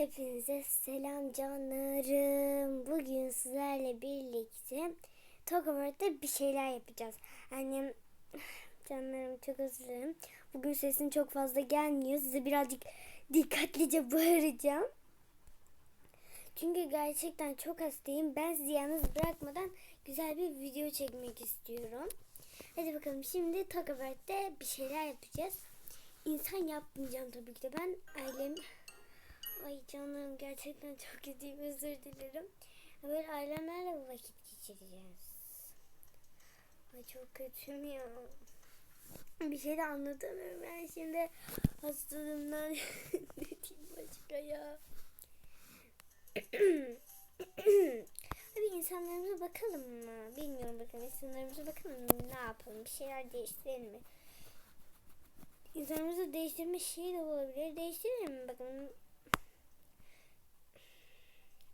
Hepinize selam canlarım. Bugün sizlerle birlikte Tokamart'ta bir şeyler yapacağız. Annem canlarım çok özür dilerim. Bugün sesim çok fazla gelmiyor. Size birazcık dikkatlice bağıracağım. Çünkü gerçekten çok hastayım. Ben sizi yalnız bırakmadan güzel bir video çekmek istiyorum. Hadi bakalım şimdi Tokamart'ta bir şeyler yapacağız. İnsan yapmayacağım tabii ki de. Ben ailem Ay canım gerçekten çok kötüyüm özür dilerim. Böyle ailemlerle vakit geçireceğiz. Ay çok kötüyüm ya. Bir şey de anlatamıyorum ben şimdi hastalığımdan ne diyeyim başka ya. Hadi insanlarımıza bakalım mı? Bilmiyorum bakalım insanlarımıza bakalım? Ne yapalım? Bir şeyler değiştirelim mi? İnsanlarımızı değiştirme şeyi de olabilir. Değiştirelim mi bakalım?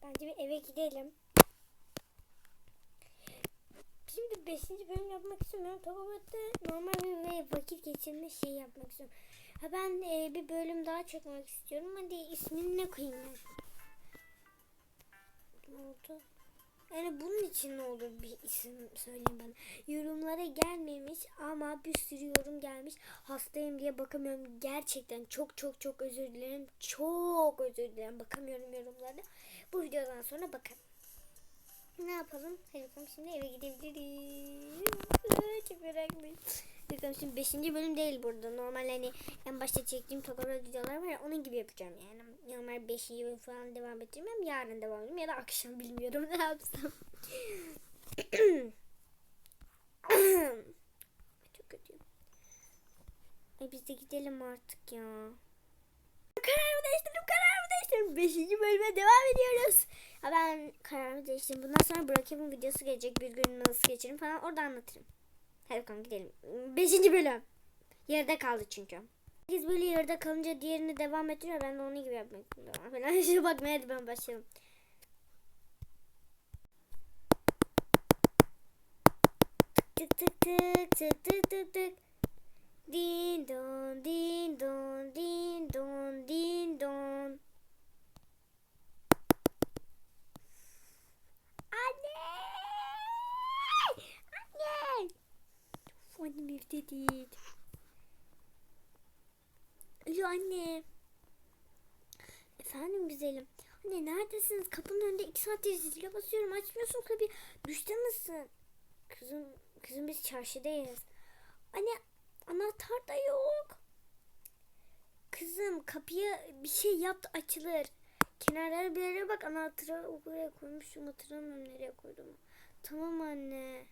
Bence bir eve gidelim. Şimdi 5. bölüm yapmak istemiyorum. Tokabat'ta normal bir vakit geçirme şeyi yapmak istiyorum. Ha ben e, bir bölüm daha çekmek istiyorum. Hadi ismini ne koyayım ben? Ne oldu? Yani bunun için ne olur bir isim söyleyin bana. Yorumlara gelmemiş ama bir sürü yorum gelmiş. Hastayım diye bakamıyorum. Gerçekten çok çok çok özür dilerim. Çok özür dilerim. Bakamıyorum yorumlara. Bu videodan sonra bakalım. Ne yapalım? Hadi bakalım şimdi eve gidebiliriz. Çok. Bakalım şimdi 5. bölüm değil burada. Normal hani en başta çektiğim Tokaro videolar var ya onun gibi yapacağım yani. Normal 5. bölüm falan devam ettirmem. Yarın devam edeyim ya da akşam bilmiyorum ne yapsam. Çok kötüyüm. Ay biz de gidelim artık ya. Kararımı değiştirdim, kararımı değiştirdim. Beşinci bölüme devam ediyoruz. Ha ben kararımı değiştirdim. Bundan sonra Brokeman videosu gelecek. Bir gün nasıl geçirim falan orada anlatırım. Hadi bakalım gidelim. Beşinci bölüm. Yarıda kaldı çünkü. Biz böyle yarıda kalınca diğerini devam ettiriyor. Ben de onun gibi yapmak istiyorum. Falan. Şimdi bakmaya hadi ben başlayalım. Tık tık tık tık tık tık tık. Din don din don din don din don. Anne! Anne! Annem evde değil. Anne. Efendim güzelim. Anne neredesiniz? Kapının önünde iki saattir zile basıyorum. Açmıyorsun kapıyı. Düştü mısın? Kızım, kızım biz çarşıdayız. Anne anahtar da yok. Kızım kapıya bir şey yap da açılır. Kenarlara bir yere bak anahtarı oraya koymuşum hatırlamıyorum nereye koydum. Tamam anne.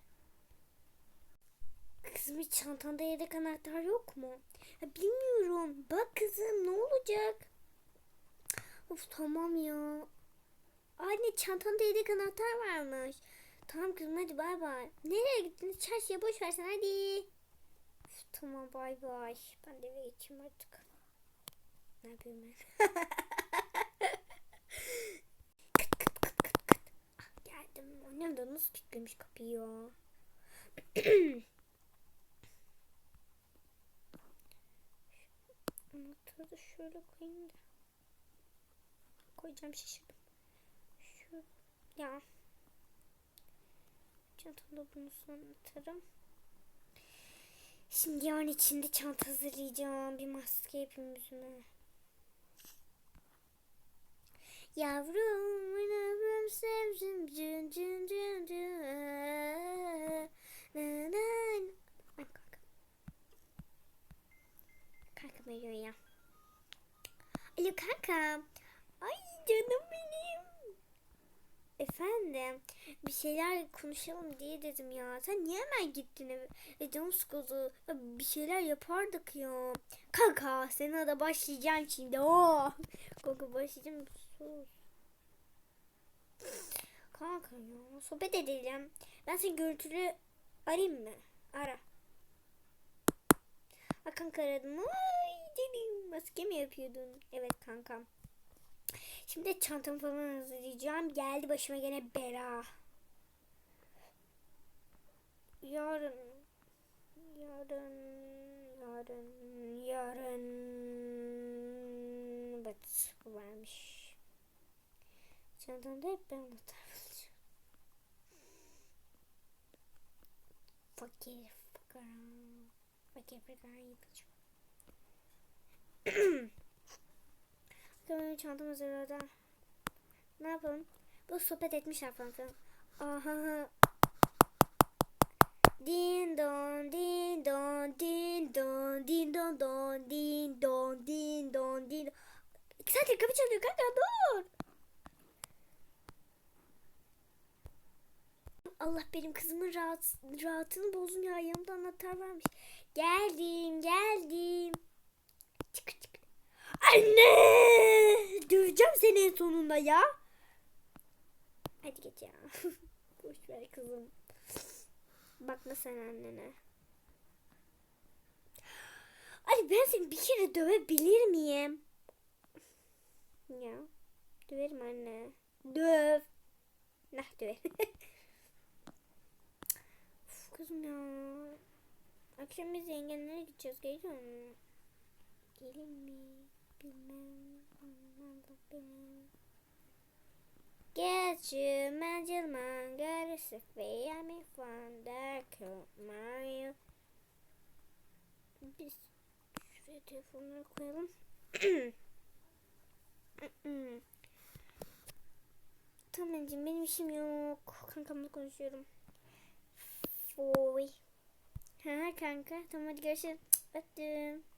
Kızım hiç çantanda yedek anahtar yok mu? Ya bilmiyorum. Bak kızım ne olacak? Of tamam ya. Anne çantanda yedek anahtar varmış. Tamam kızım hadi bay bay. Nereye gittiniz? Çarşıya boş versen hadi. Of, tamam bay bay. Ben de eve geçeyim artık. Ne yapıyorum ben? Ah, geldim. Annem de nasıl kilitlemiş kapıyı ya. Da şöyle koyayım da. Koyacağım şaşırdım. Şu ya. Çantamda bunu sonra atarım. Şimdi yarın içinde çanta hazırlayacağım. Bir maske yapayım yüzüme. Yavrum, Alo kanka. Ay canım benim. Efendim bir şeyler konuşalım diye dedim ya. Sen niye hemen gittin eve? E canım sıkıldı. Ya bir şeyler yapardık ya. Kanka seninle de başlayacağım şimdi. Oh. Kanka başlayacağım. Sus. Kanka ya sohbet edelim. Ben seni görüntülü arayayım mı? Ara. Ha kanka aradım. Ay yapıyordun? Evet kankam. Şimdi çantamı falan hazırlayacağım. Geldi başıma gene bela. Yarın. Yarın. Yarın. Yarın. Evet bu varmış. Çantamda hep ben anahtar bulacağım. Fakir fukara. Fakir fukara yıkıcı. Benim çantam hazır orada. Ne yapalım? Bu sohbet etmişler falan filan. Aha. Din don din don din don din don don din don din don din don. İki saattir kapı çalıyor kanka dur. Allah benim kızımın rahat, rahatını bozun ya yanımda anahtar varmış. Geldim geldim. Anne! Döveceğim seni en sonunda ya. Hadi geç ya. Boş ver kızım. Bakma sen annene. Ay ben seni bir kere dövebilir miyim? Ya. Döverim anne. Döv. Nah döv. Uf, kızım ya. Akşam biz yengenlere gideceğiz. Geliyor mu? Gelin mi? Bilmem. Bilmem. Bilmem. Get you, Mangelman, görürsük ve yemi from the Mario. Biz şuraya telefonları koyalım. tamam anneciğim benim işim yok. Kankamla konuşuyorum. Oy. Ha kanka tamam hadi görüşürüz. Öptüm.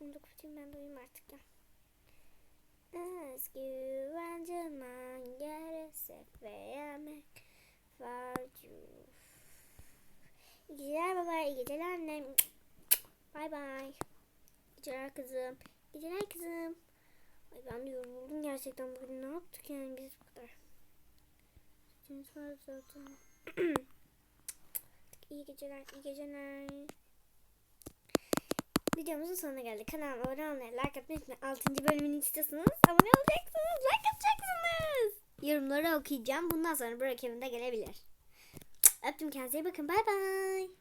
Telefonu da ben de uyuyayım artık ya. Ask you and your man get a set ve yemek var. İyi geceler baba, iyi geceler annem. Bye. İyi geceler kızım. Geceler kızım. Ay ben de yoruldum gerçekten bugün ne yaptık yani biz bu kadar. Sütümüz var zaten. iyi geceler, iyi geceler. Videomuzun sonuna geldik. Kanalıma abone olmayı, like atmayı unutmayın. 6. bölümünü istiyorsanız abone olacaksınız, like atacaksınız. Yorumları okuyacağım. Bundan sonra Burak evinde gelebilir. Öptüm kendinize iyi bakın. Bay bay.